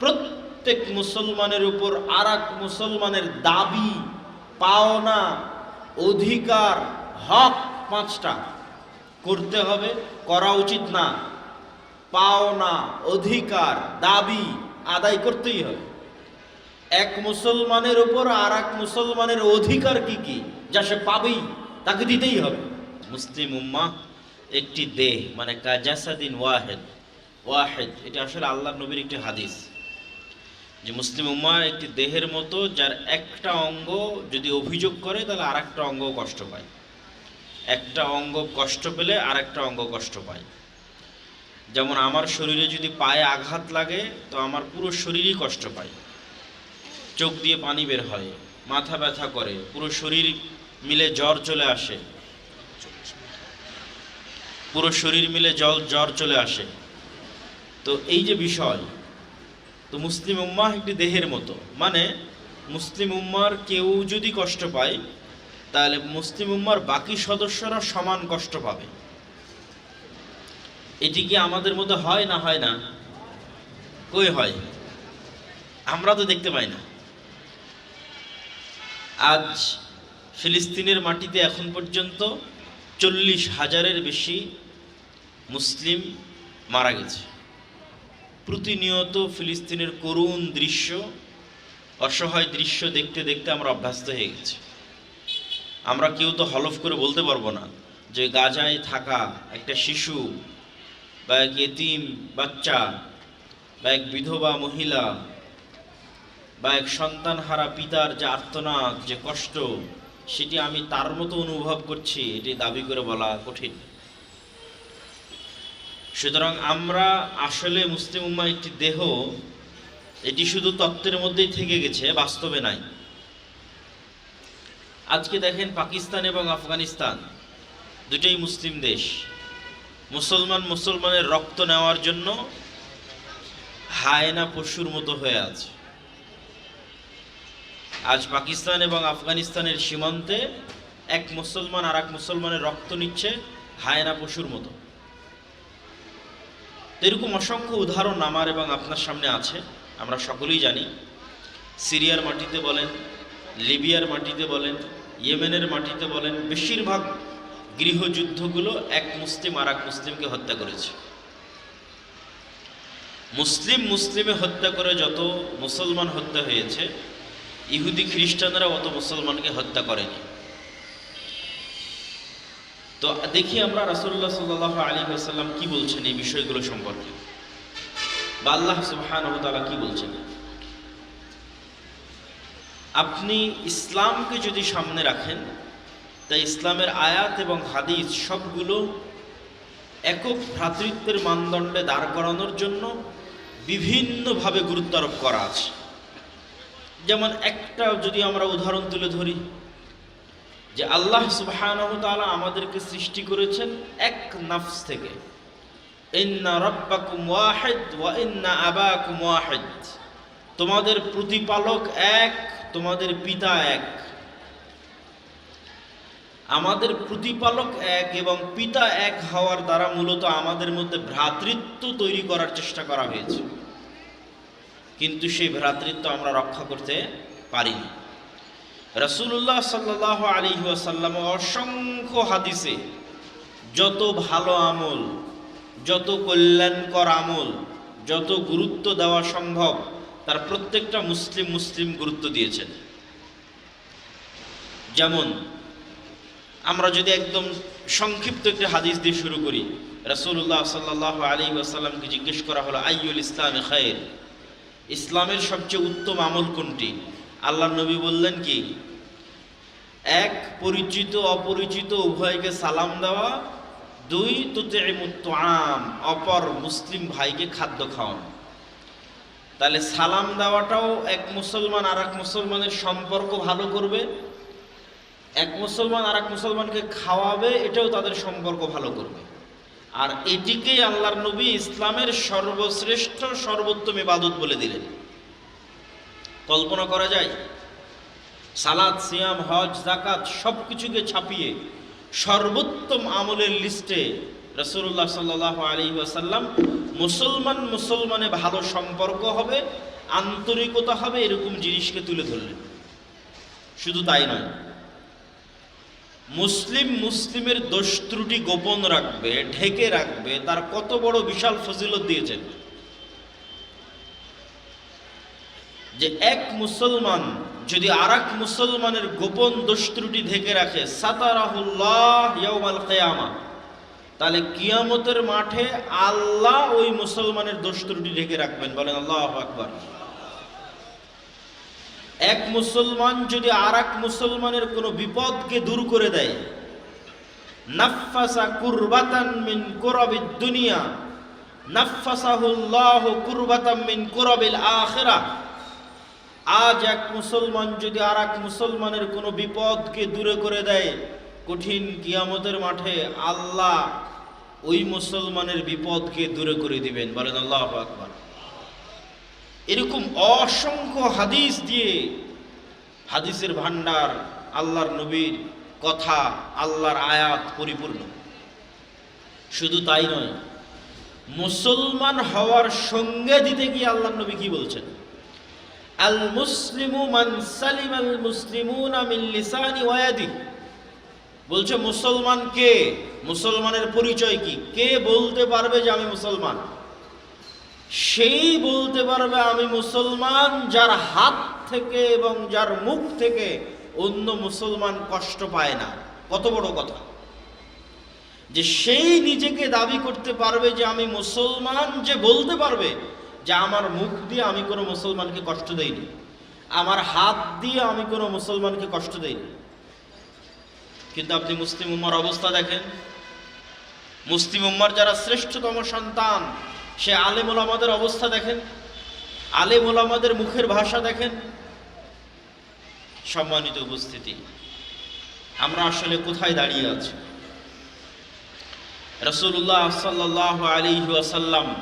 প্রত্যেক মুসলমানের উপর আর মুসলমানের দাবি, পাওনা, অধিকার, হক পাঁচটা। করতে হবে, করা উচিত না। পাওনা, অধিকার, দাবি আদায় করতেই হবে। এক মুসলমানের উপর আর এক মুসলমানের অধিকার কি কি, যা সে পাবেই, তাকে দিতেই হবে। মুসলিম উম্মা, একটি দেহ মানে কাজাসাদিন ওয়াহেদ। ওয়াহেদ, এটা আসলে আল্লাহ নবীর একটি হাদিস। যে মুসলিম উম্মা একটি দেহের মতো যার একটা অঙ্গ যদি অভিযোগ করে, তাহলে আর একটা অঙ্গ কষ্ট পায়। একটা অঙ্গ কষ্ট পেলে আর একটা অঙ্গ কষ্ট পায়। যেমন আমার শরীরে যদি পায়ে আঘাত লাগে, তো আমার পুরো শরীরই কষ্ট পায়। চোখ দিয়ে পানি বের হয়, মাথা ব্যথা করে, পুরো শরীর মিলে জ্বর চলে আসে। পুরো শরীর মিলে জল জ্বর চলে আসে। তো এই যে বিষয় তো মুসলিম উম্মাহ একটি দেহের মতো। মানে মুসলিম উম্মার কেউ যদি কষ্ট পায়, তাহলে মুসলিম উম্মার বাকি সদস্যরা সমান কষ্ট পাবে। এটি কি আমাদের মধ্যে হয় না হয় না? কই হয়? আমরা তো দেখতে পাই না। আজ ফিলিস্তিনের মাটিতে এখন পর্যন্ত চল্লিশ হাজারের বেশি মুসলিম মারা গেছে। প্রতিনিয়ত ফিলিস্তিনের করুণ দৃশ্য, অসহায় দৃশ্য দেখতে দেখতে আমরা অভ্যস্ত হয়ে গেছি। আমরা কেউ তো হলফ করে বলতে পারব না যে গাজায় থাকা একটা শিশু বা এক এতিম বাচ্চা বা এক বিধবা মহিলা বা এক সন্তানহারা পিতার যে আর্তনাদ, যে কষ্ট, সেটি আমি তার মতো অনুভব করছি, এটি দাবি করে বলা কঠিন। সুতরাং আমরা আসলে মুসলিম উম্মা একটি দেহ, এটি শুধু তত্ত্বের মধ্যেই থেকে গেছে, বাস্তবে নাই। আজকে দেখেন পাকিস্তান এবং আফগানিস্তান দুটোই মুসলিম দেশ। মুসলমান মুসলমানের রক্ত নেওয়ার জন্য হায়না পশুর মতো হয়ে আছে। আজ পাকিস্তান এবং আফগানিস্তানের সীমান্তে এক মুসলমান আর এক মুসলমানের রক্ত নিচ্ছে হায়না পশুর মতো। তো এরকম অসংখ্য উদাহরণ আমার এবং আপনার সামনে আছে, আমরা সকলেই জানি। সিরিয়ার মাটিতে বলেন, লিবিয়ার মাটিতে বলেন, ইয়েমেনের মাটিতে বলেন, বেশিরভাগ গৃহযুদ্ধগুলো এক মুসলিম আর এক মুসলিমকে হত্যা করেছে। মুসলিম মুসলিমে হত্যা করে যত মুসলমান হত্যা হয়েছে, ইহুদি খ্রিস্টানরা অত মুসলমানকে হত্যা করেনি। তো দেখি আমরা রাসুল্লাহ সাল্লাহ আলী আসাল্লাম কি বলছেন এই বিষয়গুলো সম্পর্কে। বা আল্লাহ সুবহান কি বলছেন? আপনি ইসলামকে যদি সামনে রাখেন, তাই ইসলামের আয়াত এবং হাদিস সবগুলো একক ভ্রাতৃত্বের মানদণ্ডে দাঁড় করানোর জন্য বিভিন্নভাবে গুরুত্ব আরোপ করা আছে। যেমন একটা যদি আমরা উদাহরণ তুলে ধরি যে আল্লাহ তাআলা আমাদেরকে সৃষ্টি করেছেন এক নাফস থেকে। তোমাদের প্রতিপালক এক, তোমাদের পিতা এক। আমাদের প্রতিপালক এক এবং পিতা এক হওয়ার দ্বারা মূলত আমাদের মধ্যে ভ্রাতৃত্ব তৈরি করার চেষ্টা করা হয়েছে। কিন্তু সেই ভ্রাতৃত্ব আমরা রক্ষা করতে পারিনি। রসুল্লাহ সাল্লাহ আলী আসাল্লাম অসংখ্য হাদিসে যত ভালো আমল, যত কল্যাণকর আমল, যত গুরুত্ব দেওয়া সম্ভব, তার প্রত্যেকটা মুসলিম মুসলিম গুরুত্ব দিয়েছেন। যেমন, আমরা যদি একদম সংক্ষিপ্ত একটি হাদিস দিয়ে শুরু করি রসুল্লাহ সাল্লাহ আলী আসাল্লামকে জিজ্ঞেস করা হলো আইউল ইসলাম খায়ের? ইসলামের সবচেয়ে উত্তম আমল কোনটি? আল্লাহ নবী বললেন কি? এক পরিচিত, অপরিচিত উভয়কে সালাম দেওয়া, দুই আম অপর মুসলিম ভাইকে খাদ্য খাওয়ানো। তাহলে সালাম দেওয়াটাও এক মুসলমান আর এক মুসলমানের সম্পর্ক ভালো করবে। এক মুসলমান আর এক মুসলমানকে খাওয়াবে, এটাও তাদের সম্পর্ক ভালো করবে। আর এটিকেই আল্লাহর নবী ইসলামের সর্বশ্রেষ্ঠ, সর্বোত্তম ইবাদত বলে দিলেন। কল্পনা করা যায়, সালাদ, সিয়াম, হজ জাকাত সব কিছুকে ছাপিয়ে সর্বোত্তম আমলের লিস্টে রসুল্লাহ সাল্লাহ আলী আসাল্লাম মুসলমান মুসলমানে ভালো সম্পর্ক হবে, আন্তরিকতা হবে, এরকম জিনিসকে তুলে ধরলেন। শুধু তাই নয়, মুসলিম মুসলিমের দোষ ত্রুটি গোপন রাখবে, ঢেকে রাখবে, তার কত বড় বিশাল ফজিলত দিয়েছেন। যে এক মুসলমান যদি আর মুসলমানের গোপন দোষ ত্রুটি ঢেকে রাখে, সাতারাহুল্লাহ তাহলে কিয়ামতের মাঠে আল্লাহ ওই মুসলমানের দোষ ত্রুটি ঢেকে রাখবেন। বলেন আল্লাহ আকবার। এক মুসলমান যদি আর মুসলমানের কোনো বিপদকে দূর করে দেয় মিন দুনিয়া মিন কুরাবিল আজ এক মুসলমান যদি আর এক মুসলমানের কোনো বিপদকে দূরে করে দেয়, কঠিন কিয়ামতের মাঠে আল্লাহ ওই মুসলমানের বিপদকে দূরে করে দিবেন। বলেন আল্লাহ আকবার। এরকম অসংখ্য হাদিস দিয়ে হাদিসের ভান্ডার আল্লাহর নবীর কথা, আল্লাহর আয়াত পরিপূর্ণ। শুধু তাই নয়, মুসলমান হওয়ার সঙ্গে দিতে গিয়ে আল্লাহ নবী কি বলছেন? আল মুসলিমু মান সালিম আল মুসলিমুন মিন লিসানি ওয়াদি বলছে, মুসলমান কে? মুসলমানের পরিচয় কি? কে বলতে পারবে যে আমি মুসলমান? সেই বলতে পারবে, আমি মুসলমান যার হাত থেকে এবং যার মুখ থেকে অন্য মুসলমান কষ্ট পায় না। কত বড় কথা। যে সেই নিজেকে দাবি করতে পারবে যে আমি মুসলমান যে বলতে পারবে যে আমার মুখ দিয়ে আমি কোনো মুসলমানকে কষ্ট দেইনি। আমার হাত দিয়ে আমি কোনো মুসলমানকে কষ্ট দেইনি। কিন্তু আপনি মুসলিম উম্মার অবস্থা দেখেন। মুসলিম উম্মার যারা শ্রেষ্ঠতম সন্তান, সে আলেম ওলামাদের অবস্থা দেখেন। আলেম ওলামাদের মুখের ভাষা দেখেন। সম্মানিত উপস্থিতি, আমরা আসলে কোথায় দাঁড়িয়ে আছি? রসুল্লাহ সাল্লাহ আলী আসাল্লাম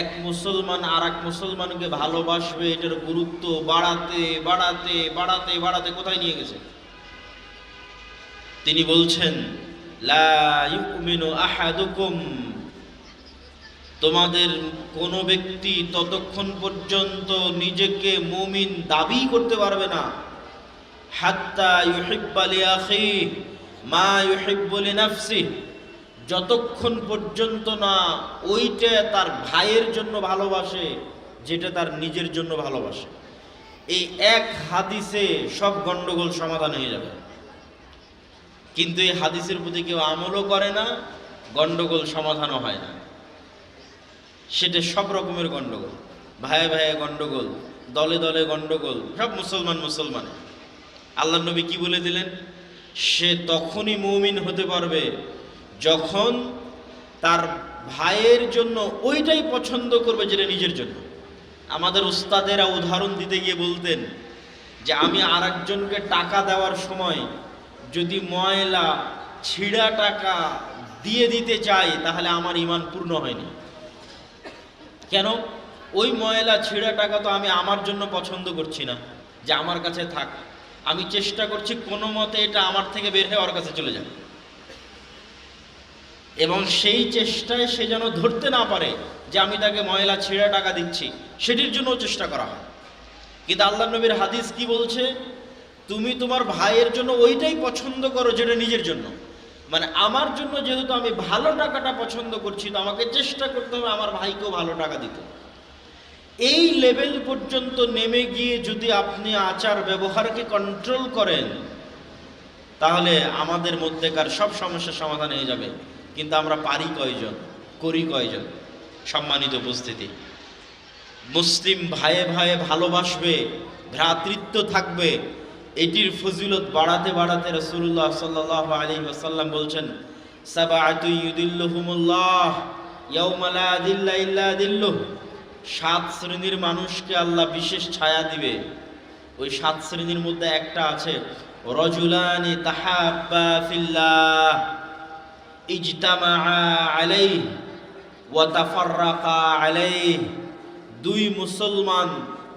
এক মুসলমান আর এক মুসলমানকে ভালোবাসবে, এটার গুরুত্ব বাড়াতে বাড়াতে বাড়াতে বাড়াতে কোথায় নিয়ে গেছে? তিনি বলছেন তোমাদের কোনো ব্যক্তি ততক্ষণ পর্যন্ত নিজেকে মুমিন দাবি করতে পারবে না। হাত্তা ইউহিব্বা লিআখি মা ইউহিব্বু লিনাফসিহি। যতক্ষণ পর্যন্ত না ওইটা তার ভাইয়ের জন্য ভালোবাসে, যেটা তার নিজের জন্য ভালোবাসে। এই এক হাদিসে সব গন্ডগোল সমাধান হয়ে যাবে। কিন্তু এই হাদিসের প্রতি কেউ আমলও করে না, গন্ডগোল সমাধানও হয় না। সেটা সব রকমের গন্ডগোল। ভাইয়ে ভাইয়ে গন্ডগোল, দলে দলে গন্ডগোল, সব মুসলমান মুসলমান। আল্লাহ নবী কি বলে দিলেন? সে তখনই মৌমিন হতে পারবে যখন তার ভাইয়ের জন্য ওইটাই পছন্দ করবে যেটা নিজের জন্য। আমাদের উস্তাদেরা উদাহরণ দিতে গিয়ে বলতেন যে, আমি আর একজনকে টাকা দেওয়ার সময় যদি ময়লা, ছিঁড়া টাকা দিয়ে দিতে চাই, তাহলে আমার ইমান পূর্ণ হয়নি। কেন? ওই ময়লা, ছিঁড়া টাকা তো আমি আমার জন্য পছন্দ করছি না, যে আমার কাছে থাক। আমি চেষ্টা করছি কোনো মতে এটা আমার থেকে বের হয়ে ওর কাছে চলে যাবে এবং সেই চেষ্টায় সে যেন ধরতে না পারে যে আমি তাকে ময়লা ছিঁড়ে টাকা দিচ্ছি, সেটির জন্য চেষ্টা করা হয়। কিন্তু আল্লাহ নবীর হাদিস কি বলছে? তুমি তোমার ভাইয়ের জন্য ওইটাই পছন্দ করো যেটা নিজের জন্য। মানে আমার জন্য যেহেতু আমি ভালো টাকাটা পছন্দ করছি, তো আমাকে চেষ্টা করতে হবে আমার ভাইকেও ভালো টাকা দিতে। এই লেভেল পর্যন্ত নেমে গিয়ে যদি আপনি আচার ব্যবহারকে কন্ট্রোল করেন, তাহলে আমাদের মধ্যেকার সব সমস্যার সমাধান হয়ে যাবে। কিন্তু আমরা পারি কয়জন? করি কয়জন? সম্মানিত উপস্থিতি। মুসলিম ভাইয়ে ভাইয়ে ভালোবাসবে, ভ্রাতৃত্ব থাকবে, এটির ফজিলত বাড়াতে বাড়াতে রসুল্লাহ সাল্লাহ আলী ওসাল্লাম বলছেন সাত শ্রেণির মানুষকে আল্লাহ বিশেষ ছায়া দিবে। ওই সাত শ্রেণির মধ্যে একটা আছে, রজুলানি তাহাব্বা ফিল্লাহ। ইজতামা আলাইহ ওয়া তাফাররাকা আলাইহ। দুই মুসলমান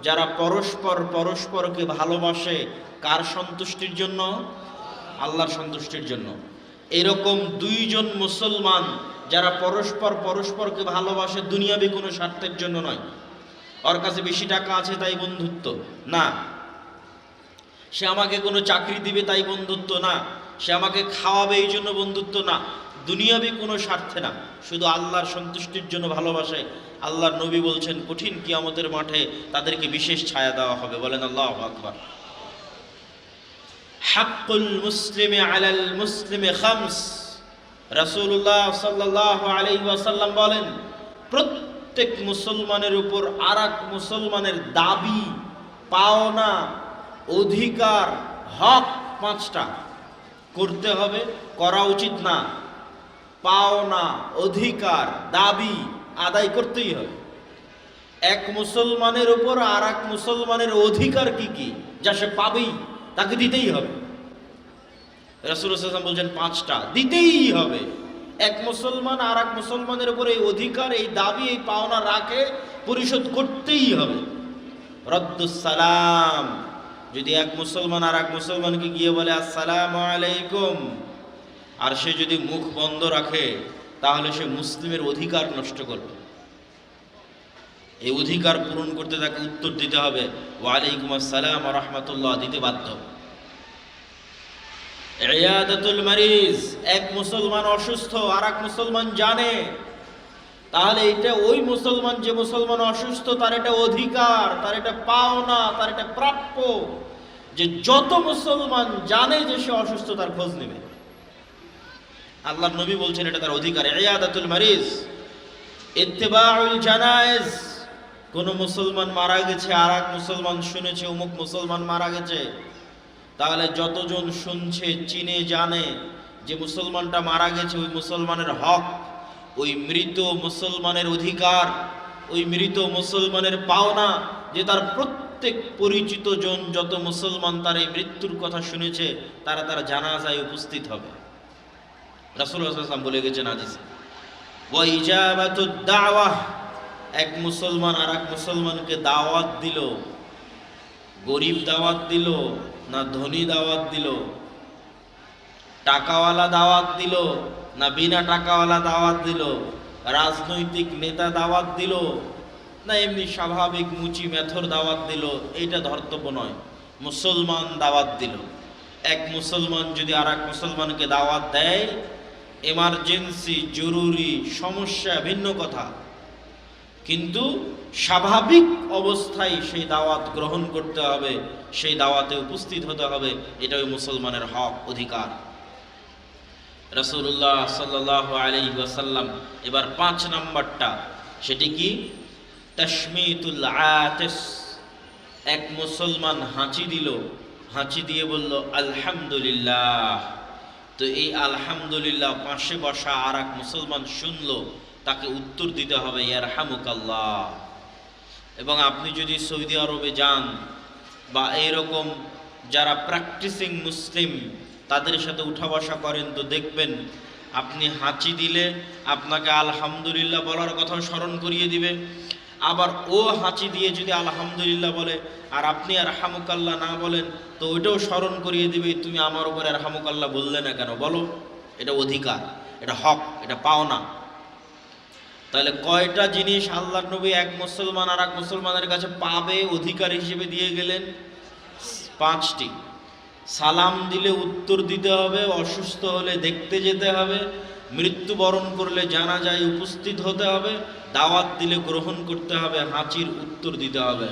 যারা পরস্পর পরস্পরকে ভালোবাসে, কার সন্তুষ্টির জন্য? আল্লাহর সন্তুষ্টির জন্য। এরকম দুইজন মুসলমান যারা পরস্পর পরস্পরকে ভালোবাসে, দুনিয়াবি কোনো স্বার্থের জন্য নয়। ওর কাছে বেশি টাকা আছে, তাই বন্ধুত্ব। না। সে আমাকে কোনো চাকরি দিবে, তাই বন্ধুত্ব না। সে আমাকে খাওয়াবে, এই জন্য বন্ধুত্ব না। দুনিয়াবি কোনো স্বার্থে না। শুধু আল্লাহর সন্তুষ্টির জন্য ভালোবাসে। আল্লাহর নবী বলছেন, কঠিন কিয়ামতের মাঠে তাদেরকে বিশেষ ছায়া দেওয়া হবে। বলেন আল্লাহ আকবার। হাক্কুল মুসলিমে আলাল মুসলিমে খামস। রাসূলুল্লাহ সাল্লাল্লাহু আলাইহি ওয়াসাল্লাম বলেন, প্রত্যেক মুসলমানের উপর আরেক মুসলমানের দাবি, পাওনা, অধিকার, হক পাঁচটা। করতে হবে, করা উচিত না। পাওনা, অধিকার, দাবি আদায় করতেই হবে। এক মুসলমানের উপর আর এক মুসলমানের অধিকার কি কি, যা সে পাবেই, তাকে দিতেই হবে। রাসুল হাসান বলছেন পাঁচটা, দিতেই হবে। এক মুসলমান আর এক মুসলমানের উপর এই অধিকার, এই দাবি, এই পাওনা রাখে, পরিশোধ করতেই হবে। রদ্দুসালাম যদি এক মুসলমান আর এক মুসলমানকে গিয়ে বলে, আসসালাম আলাইকুম। আর সে যদি মুখ বন্ধ রাখে, তাহলে সে মুসলিমের অধিকার নষ্ট করবে। এই অধিকার পূরণ করতে তাকে উত্তর দিতে হবে, ওয়ালাইকুম আসসালাম রহমতুল্লাহ দিতে বাধ্য। মারিজ, এক মুসলমান অসুস্থ আর এক মুসলমান জানে। তাহলে এটা ওই মুসলমান, যে মুসলমান অসুস্থ, তার এটা অধিকার, তার এটা পাওনা, তার এটা প্রাপ্য। যে যত মুসলমান জানে যে সে অসুস্থ, তার খোঁজ নেবে। আল্লাহ নবী বলছেন, এটা তার অধিকার। ইয়াদাতুল মারিজ, ইত্তেবাউল জানায়েজ। কোন মুসলমান মারা গেছে আর এক মুসলমান শুনেছে, অমুক মুসলমান মারা গেছে। তাহলে যতজন শুনছে, চিনে, জানে যে মুসলমানটা মারা গেছে, ওই মুসলমানের হক, ওই মৃত মুসলমানের অধিকার, ওই মৃত মুসলমানের পাওনা, যে তার প্রত্যেক পরিচিত জন যত মুসলমান তার এই মৃত্যুর কথা শুনেছে, তারা তার জানাজায় উপস্থিত হবে। রাসুল হাসান বলে গেছেন ওয়াইজাবাতুদ দাওয়াহ এক মুসলমান আর এক মুসলমানকে দাওয়াত দিল। গরিব দাওয়াত দিল না ধনী দাওয়াত দিল? টাকাওয়ালা দাওয়াত দিল না বিনা টাকাওয়ালা দাওয়াত দিল? রাজনৈতিক নেতা দাওয়াত দিল না এমনি স্বাভাবিক মুচি মেথর দাওয়াত দিল? এইটা ধর্তব্য নয়। মুসলমান দাওয়াত দিল। এক মুসলমান যদি আর মুসলমানকে দাওয়াত দেয় এমার্জেন্সি জরুরি, সমস্যা, ভিন্ন কথা। কিন্তু স্বাভাবিক অবস্থায় সেই দাওয়াত গ্রহণ করতে হবে, সেই দাওয়াতে উপস্থিত হতে হবে এটা ওই মুসলমানের হক, অধিকার। রসুল্লাহ সাল্লাহ আলী ওয়াসাল্লাম এবার পাঁচ নাম্বারটা, সেটি কি? তশমিতুল আতেস। এক মুসলমান হাঁচি দিল, হাঁচি দিয়ে বলল, আলহামদুলিল্লাহ। তো এই আলহামদুলিল্লাহ পাশে বসা আর এক মুসলমান শুনল, তাকে উত্তর দিতে হবে ইয়ার হামুকাল্লাহ এবং আপনি যদি সৌদি আরবে যান, বা এইরকম যারা প্র্যাকটিসিং মুসলিম, তাদের সাথে উঠা বসা করেন, তো দেখবেন আপনি হাঁচি দিলে আপনাকে আলহামদুলিল্লাহ বলার কথা স্মরণ করিয়ে দিবে। আবার ও হাঁচি দিয়ে যদি আলহামদুলিল্লাহ বলে, আর আপনি আর হামুকাল্লা না বলেন, তো ওইটাও স্মরণ করিয়ে দিবে, তুমি আমার উপরে আর হামুকাল্লা বললে না কেন? বলো, এটা অধিকার, এটা হক, এটা পাওনা। তাহলে কয়টা জিনিস আল্লাহ নবী এক মুসলমান আর এক মুসলমানের কাছে পাবে, অধিকার হিসেবে দিয়ে গেলেন? পাঁচটি। সালাম দিলে উত্তর দিতে হবে, অসুস্থ হলে দেখতে যেতে হবে, মৃত্যুবরণ করলে জানা যায় উপস্থিত হতে হবে দাওয়াত দিলে গ্রহণ করতে হবে হাঁচির উত্তর দিতে হবে।